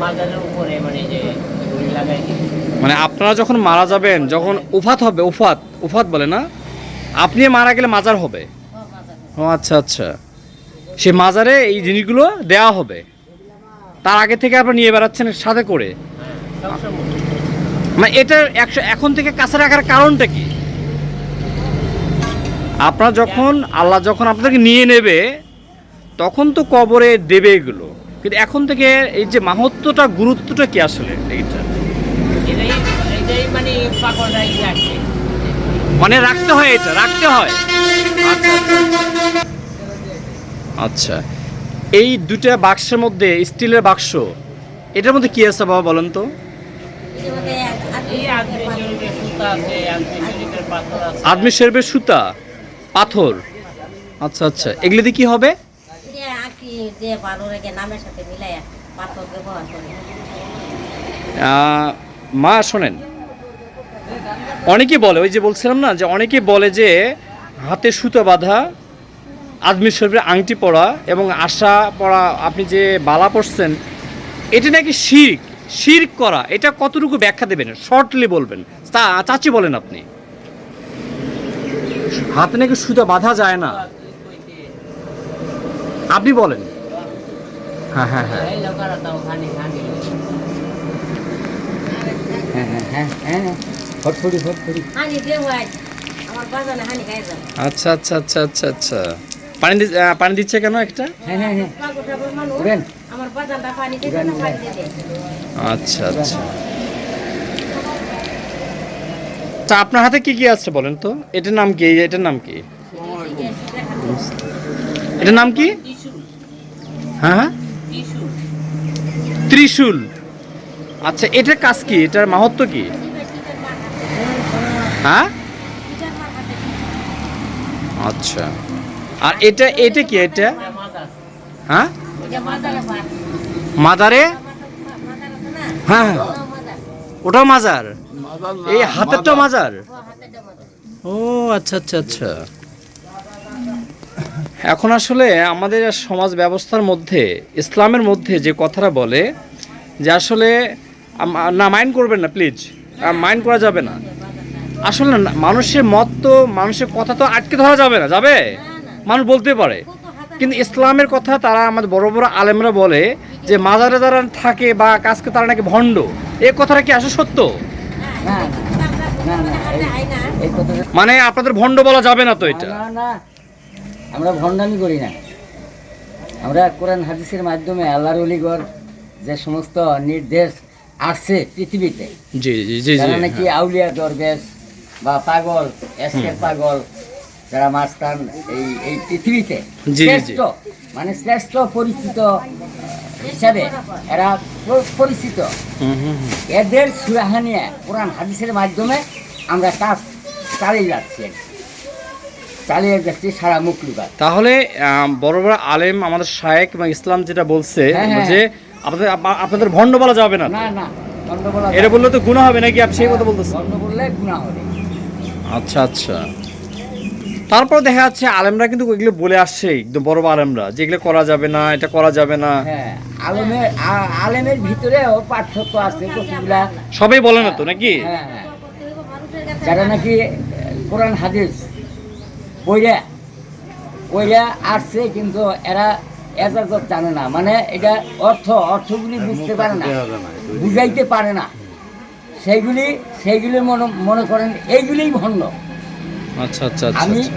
মানে মানে আপনারা যখন মারা যাবেন, যখন উফাত হবে, উফাত উফাত বলে না? আপনি মারা গেলে মাজার হবে? ও আচ্ছা আচ্ছা। সে মাজারে এই জিনিসগুলো দেওয়া হবে। তার আগে থেকে আপনারা নিয়ে বেড়াচ্ছেন সাথে করে? মানে এটা একশো এখন থেকে কাছে রাখার কারণটা কি? আপনার যখন, আল্লাহ যখন আপনাদেরকে নিয়ে নেবে, তখন তো কবরে দেবে এগুলো। কিন্তু এখন থেকে এই যে মাহাত্মটা গুরুত্বটা কি আসলে এইটা? মানে মানে রাখতে হয় এটা রাখতে হয়। আচ্ছা এই দুটা বাক্সের মধ্যে স্টিলের বাক্স এটার মধ্যে কি আছে বাবা বলেন তো? আদমি শরীফের সুতা পাথর। আচ্ছা আচ্ছা এগুলো দিয়ে কি হবে? যে ভালো রেখে নামের সাথে মিলাইয়া পাথর ব্যবহার করে। মা শোনেন অনেকে বলে ওই যে বলছিলাম না যে অনেকে বলে যে হাতে সুতো বাঁধা আদমি শরীফের আংটি পরা এবং আশা পরা আপনি যে বালা পড়ছেন এটা নাকি শির্ক? শির্ক করা এটা কতটুকু ব্যাখ্যা দেবেন? শর্টলি বলবেন। তা চাচি বলেন আপনি। হাতে নাকি সুতো বাঁধা যায় না? আপনি বলেন। হ্যাঁ হ্যাঁ হ্যাঁ। হ্যাঁ হ্যাঁ হ্যাঁ আচ্ছা আচ্ছা আচ্ছা আচ্ছা আচ্ছা। পানি পানি দিচ্ছে কেন একটা? আচ্ছা আচ্ছা। তা আপনার হাতে কি কি আছে বলেন তো? এটার নাম কি? এটার নাম কি? এটার নাম কি? হ্যাঁ হ্যাঁ। ত্রিশূল। আচ্ছা এটার কাজ কি? এটার মাহাত্ম কি? হ্যাঁ? আচ্ছা। আর এটা এটা কি এটা? হ্যাঁ? মাদারে? হ্যাঁ হ্যাঁ। ওটাও মাজার। এই হাতেরটা মাজার? ও আচ্ছা আচ্ছা আচ্ছা। এখন আসলে আমাদের সমাজ ব্যবস্থার মধ্যে ইসলামের মধ্যে যে কথাটা বলে যে আসলে না মাইন্ড করবেন না প্লিজ মাইন্ড করা যাবে না। আসলে মানুষের মত তো মানুষের কথা তো আটকে ধরা যাবে না যাবে? মানুষ বলতে পারে। কিন্তু ইসলামের কথা তারা আমাদের বড় বড় আলেমরা বলে যে মাজারে যারা থাকে বা কাজকে তারা নাকি ভণ্ড। এ কথাটা কি আসলে সত্য? মানে আপনাদের ভণ্ড বলা যাবে না তো এটা? না না আমরা ভণ্ডামি করি না আমরা কোরআন হাদিসের মাধ্যমে আল্লাহর অলিগর যে সমস্ত নির্দেশ আসছে পৃথিবীতে জি জি জি জি যারা নাকি আউলিয়া দরবেশ বা পাগল এসকের পাগল যারা মাস্তান এই এই পৃথিবীতে। শ্রেষ্ঠ মানে শ্রেষ্ঠ পরিচিত হিসাবে এরা পরিচিত। এদের সুরাহানিয়া কোরআন হাদিসের মাধ্যমে আমরা কাজ চালিয়ে যাচ্ছি। চালিয়ে যাচ্ছি সারা মুখলুকার তাহলে বড় বড় আলেম আমাদের শায়েক বা ইসলাম যেটা বলছে হ্যাঁ, হ্যাঁ। যে আপনাদের আপনাদের ভণ্ড বলা যাবে না। না না এটা বললে তো গুণা হবে নাকি? আপনি সেই কথা বলতেছেন। দণ্ড বললে গুণা হবে। আচ্ছা আচ্ছা। তারপর দেখা যাচ্ছে আলেমরা কিন্তু এগুলো বলে আসছে একদম বড় বড় আলেমরা যে এগুলো করা যাবে না এটা করা যাবে না। হ্যাঁ আলেমের আলেমের ভিতরেও পার্থক্য আছে কতগুলা সবাই বলে না তো নাকি? যারা নাকি কোরআন হাদিস বইরা বইরা আসছে কিন্তু এরা এজাজত জানে না। মানে এটা অর্থ অর্থগুলি বুঝতে পারে না। বুঝাইতে পারে না। সেইগুলি সেইগুলি মনে মনে করেন এইগুলিই ভণ্ড। আচ্ছা আচ্ছা আচ্ছা আমি আচ্ছা।